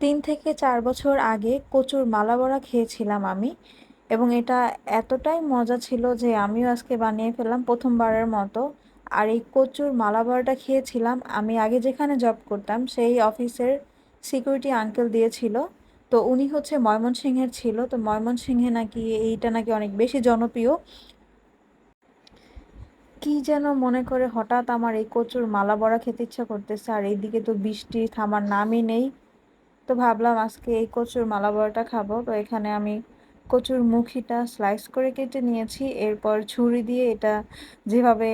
তিন থেকে চার বছর আগে কচুর মালা বড়া খেয়েছিলাম আমি এবং এটা এতটাই মজা ছিল যে আমিও আজকে বানিয়ে ফেললাম প্রথমবারের মতো। আর এই কচুর মালা বড়াটা খেয়েছিলাম। আমি আগে যেখানে জব করতাম সেই অফিসের সিকিউরিটি আঙ্কেল দিয়েছিল। তো উনি হচ্ছে ময়মনসিংহের ছিল। তো ময়মনসিংহে নাকি এইটা নাকি অনেক বেশি জনপ্রিয়। কি যেন মনে করে হঠাৎ আমার এই কচুর মালা বড়া খেতে ইচ্ছা করতেছে। আর এইদিকে তো বৃষ্টি থামার নামই নেই। তো ভাবলাম আজকে এই কচুর মালা বড়াটা খাব। তো এখানে আমি কচুর মুখিটা স্লাইস করে কেটে নিয়েছি। এরপর ছুরি দিয়ে এটা যেভাবে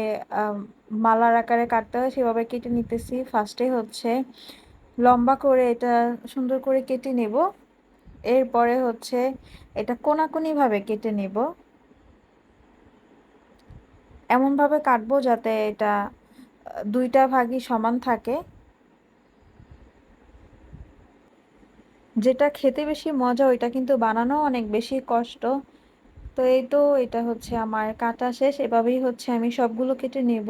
মালার আকারে কাটতে হয় সেভাবে কেটে নিতেছি। ফার্স্টে হচ্ছে লম্বা করে এটা সুন্দর করে কেটে নেব। এরপরে হচ্ছে এটা কোনাকুনিভাবে কেটে নেব। এমনভাবে কাটবো যাতে এটা দুইটা ভাগই সমান থাকে। যেটা খেতে বেশি মজা, ওইটা কিন্তু বানানো অনেক বেশি কষ্ট। তো এই তো এটা হচ্ছে আমার কাটা শেষ, এভাবেই হচ্ছে আমি সবগুলো কেটে নেব।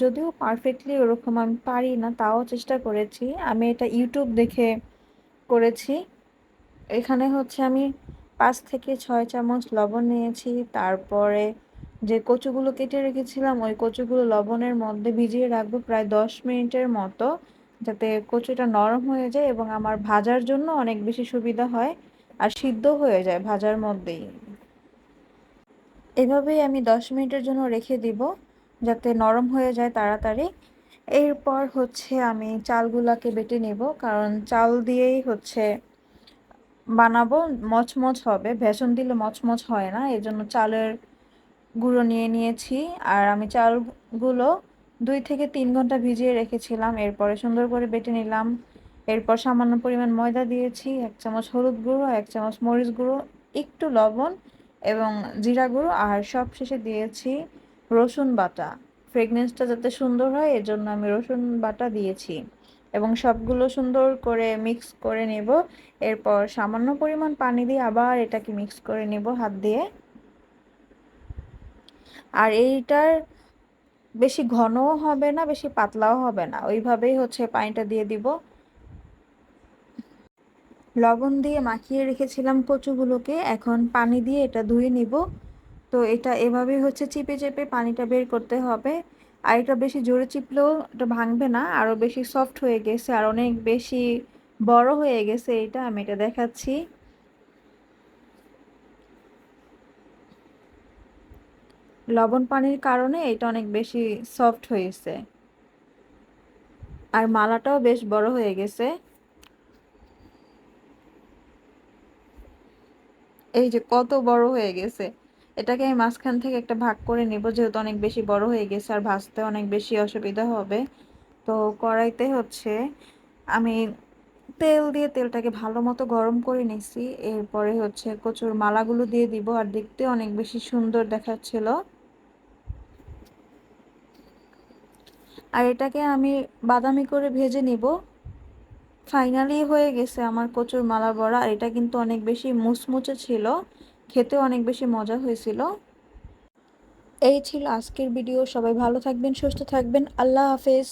যদিও পারফেক্টলি ওরকম আমি পারি না, তাও চেষ্টা করেছি। আমি এটা ইউটিউব দেখে করেছি। এখানে হচ্ছে আমি পাঁচ থেকে ছয় চামচ লবণ নিয়েছি, তারপরে যে কচুগুলো কেটে রেখেছিলাম, ওই কচুগুলো লবণের মধ্যে ভিজিয়ে রাখব প্রায় দশ মিনিটের মতো। যাতে কচুটা নরম হয়ে যায় এবং আমার ভাজার জন্য অনেক বেশি সুবিধা হয় আর সিদ্ধ হয়ে যায় ভাজার মধ্যেই। এভাবেই আমি দশ মিনিটের জন্য রেখে দিব যাতে নরম হয়ে যায় তাড়াতাড়ি। এরপর হচ্ছে আমি চালগুলাকে বেটে নেব, কারণ চাল দিয়েই হচ্ছে বানাবো, মচমচ হবে। ভেষণ দিলে মচমচ হয় না এই জন্য চালের গুঁড়ো নিয়ে নিয়েছি। আর আমি চালগুলো দুই থেকে তিন ঘণ্টা ভিজিয়ে রেখেছিলাম। এরপরে সুন্দর করে বেটে নিলাম। এরপর সামান্য পরিমাণ ময়দা দিয়েছি, এক চামচ হলুদ গুঁড়ো, এক চামচ মরিচ গুঁড়ো, একটু লবণ এবং জিরা গুঁড়ো, আর সব শেষে দিয়েছি রসুন বাটা। ফ্রেগনেন্সটা যাতে সুন্দর হয়, এজন্য আমি রসুন বাটা দিয়েছি এবং সবগুলো সুন্দর করে মিক্স করে নেব। এরপর সামান্য পরিমাণ পানি দিয়ে আবার এটাকে মিক্স করে নেব হাত দিয়ে। আর এইটার বেশি ঘনও হবে না, বেশি পাতলাও হবে না। ওইভাবেই হচ্ছে পানিটা দিয়ে দিব। লবণ দিয়ে মাখিয়ে রেখেছিলাম কচুগুলোকে। এখন পানি দিয়ে এটা ধুয়ে নিব। তো এটা এভাবে হচ্ছে চিপে চেপে পানিটা বের করতে হবে। আর এটা বেশি জোরে চিপলেও এটা ভাঙবে না। আরও বেশি সফট হয়ে গেছে। আর অনেক বেশি বড় হয়ে গেছে এটা। আমি এটা দেখাচ্ছি। লবণ পানির কারণে এটা অনেক বেশি সফট হয়েছে। আর মালাটাও বেশ বড় হয়ে গেছে। এই যে কত বড় হয়ে গেছে। এটাকে আমি মাঝখান থেকে একটা ভাগ করে নেব, যেহেতু অনেক বেশি বড় হয়ে গেছে আর ভাজতে অনেক বেশি অসুবিধা হবে। তো কড়াইতে হচ্ছে, আমি তেল দিয়ে তেলটাকে ভালো মতো গরম করে নিছি। এরপরে হচ্ছে কচুর মালাগুলো দিয়ে দিব আর দেখতে অনেক বেশি সুন্দর দেখাচ্ছিল। আর এটাকে আমি বাদামি করে ভেজে নিব। ফাইনালি হয়ে গেছে আমার কচুর মালা বড়া, আর এটা কিন্তু অনেক বেশি মুচমুচে ছিল, খেতে অনেক বেশি মজা হয়েছিল। এই ছিল আজকের ভিডিও, সবাই ভালো থাকবেন, সুস্থ থাকবেন, আল্লাহ হাফেজ।